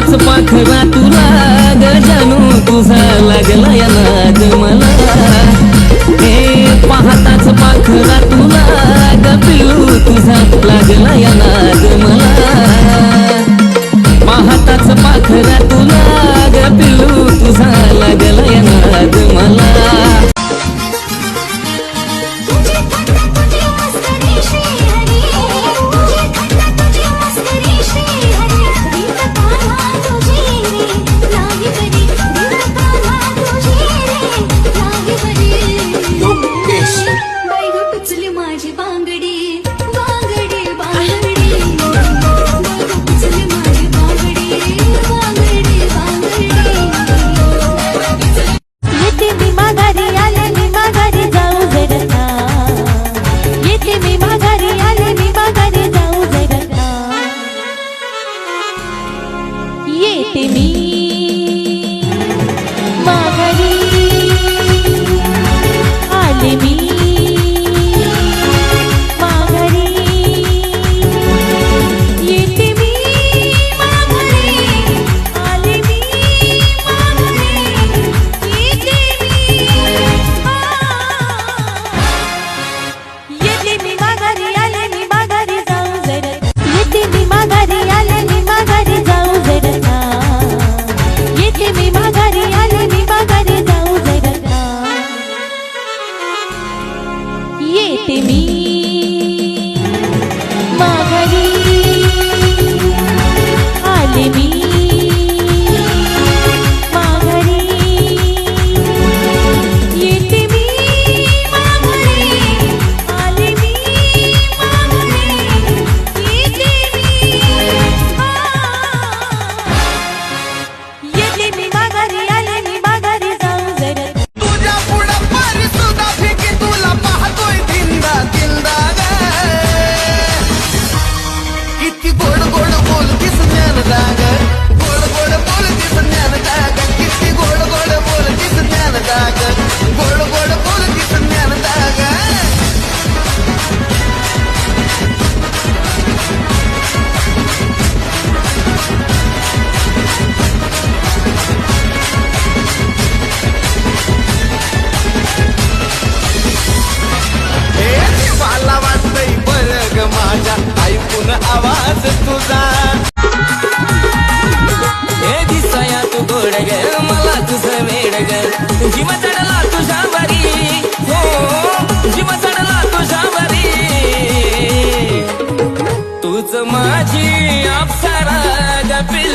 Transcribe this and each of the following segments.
पाच पाखरा तुला गजानू तुझा लागला या नाद मला. हे पाहताच पाखरा तुला गपिलू तुझा लागला या नाद मला. पाहताच पाखरा तुला गपिलू तुझा लागला या नाद मला.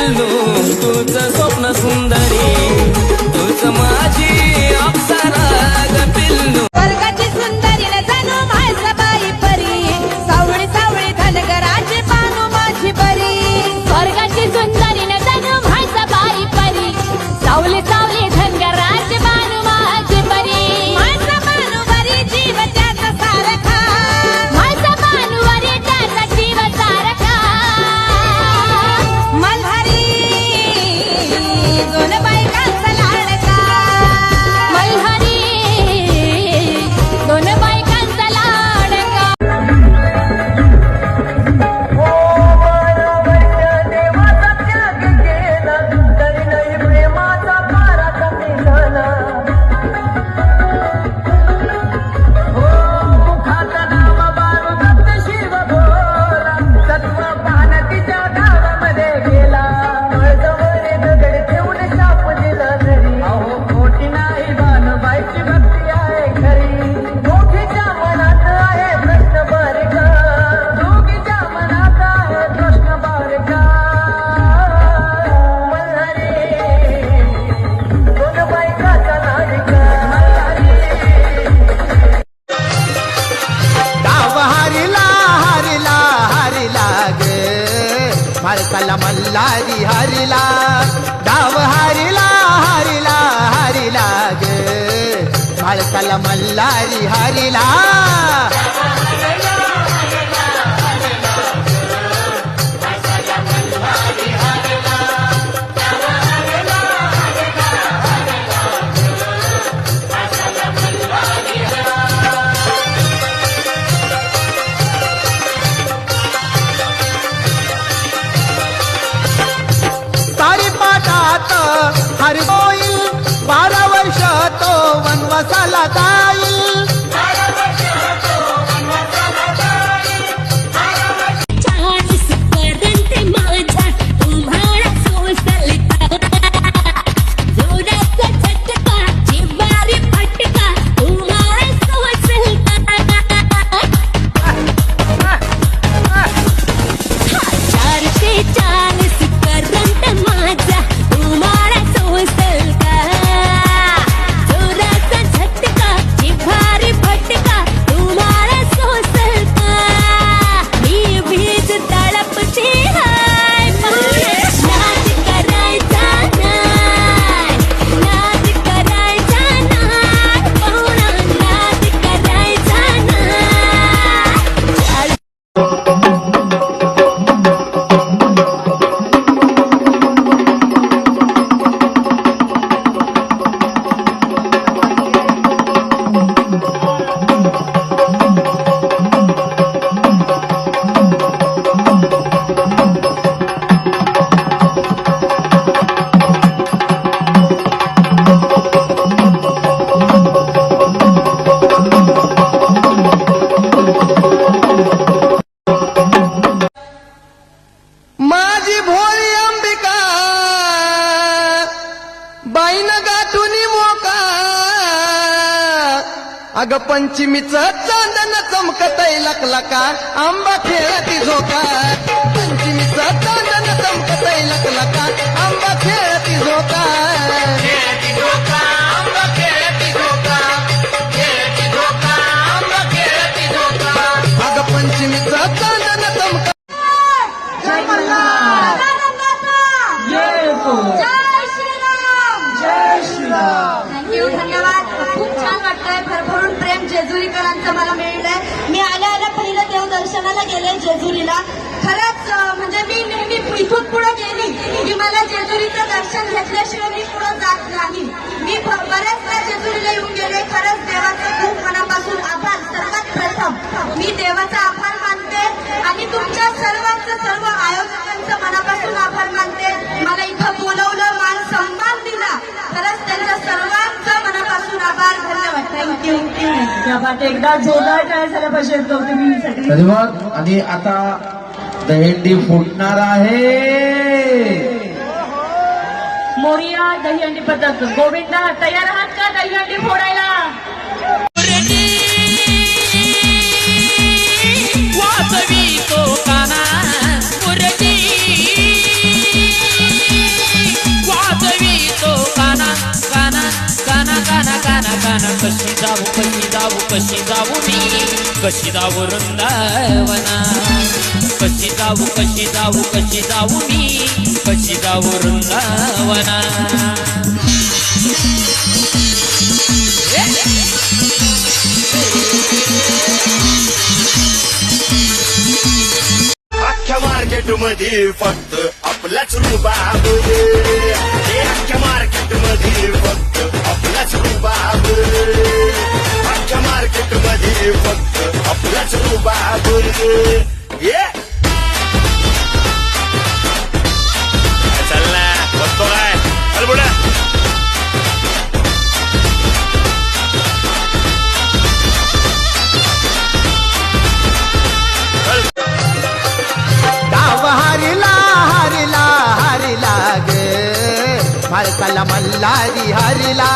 Nasundal, Nasundal, Nasundal, मल्लारी हरिला डाव हरिला हरिला हरिला ग. माळसाला मल्हारी हरिला. अग पंचमीच चांदन चमकतय लकलका आंबा खेळती झोका. पंचमीच चांदन चमकतय लकलका आंबा गेले जेजुरीला. खरंच म्हणजे मी नेहमी इथून पुढे गेली की मला जेजुरीचं दर्शन एकदा जोरदार काय झालं पाहिजे आणि आता दहेंडी फुटणार आहे. मोरिया दहीहंडी पद्धत गोविंदा तयार आहात का दहीहंडी फोडायला? जाऊ कशी जाऊ कशी जाऊ मी? कशी जाऊ वृंदावना कशी जाऊ कशी जाऊ कशी जाऊ मी? कशी जाऊ वृंदावना अख्ख्या मार्केटमध्ये फक्त आपलाच रुबाब. मध्ये फक्त आपलाच रुबाब ये चालला बघतो काय चल पुढे डाव हरिला हरिला हरिला ग माळकाला मल्हारी हरिला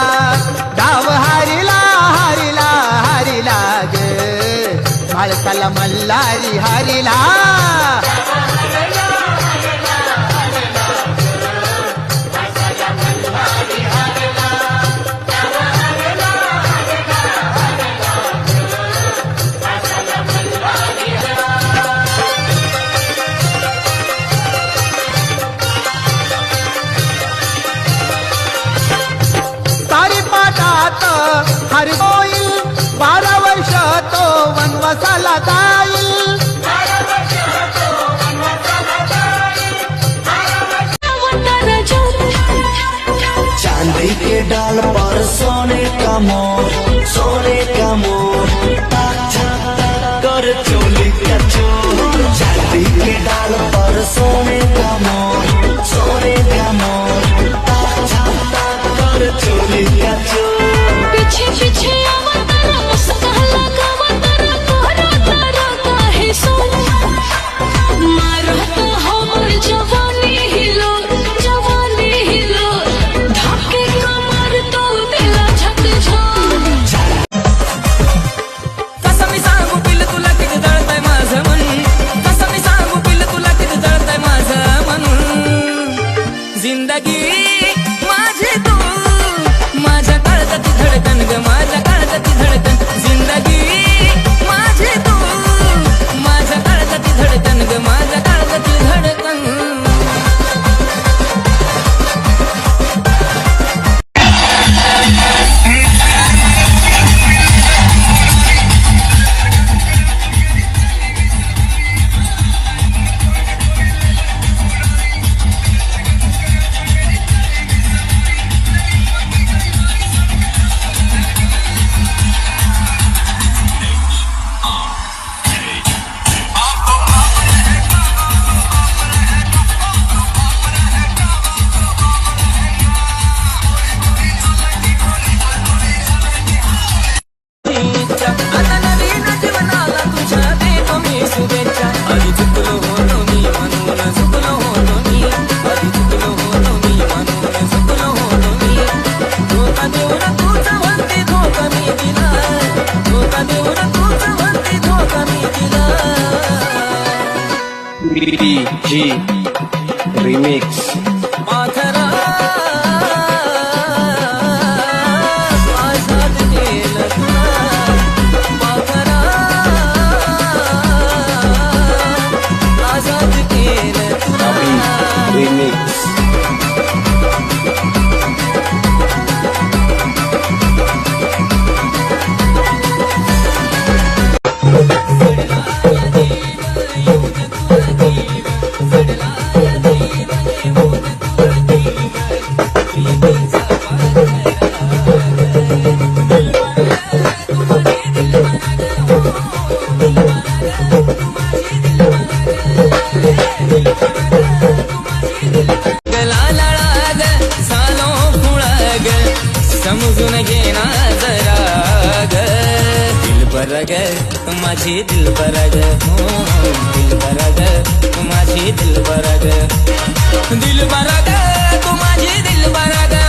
डाव हरिला हरिला माळकाला मल्हारी हरिला. पाखरा समजून घे ना जरा ग. दिल बरग माझी दिल बरग दिल बरग माझी दिल बरग. दिल बरग तू माझी दिल बरग.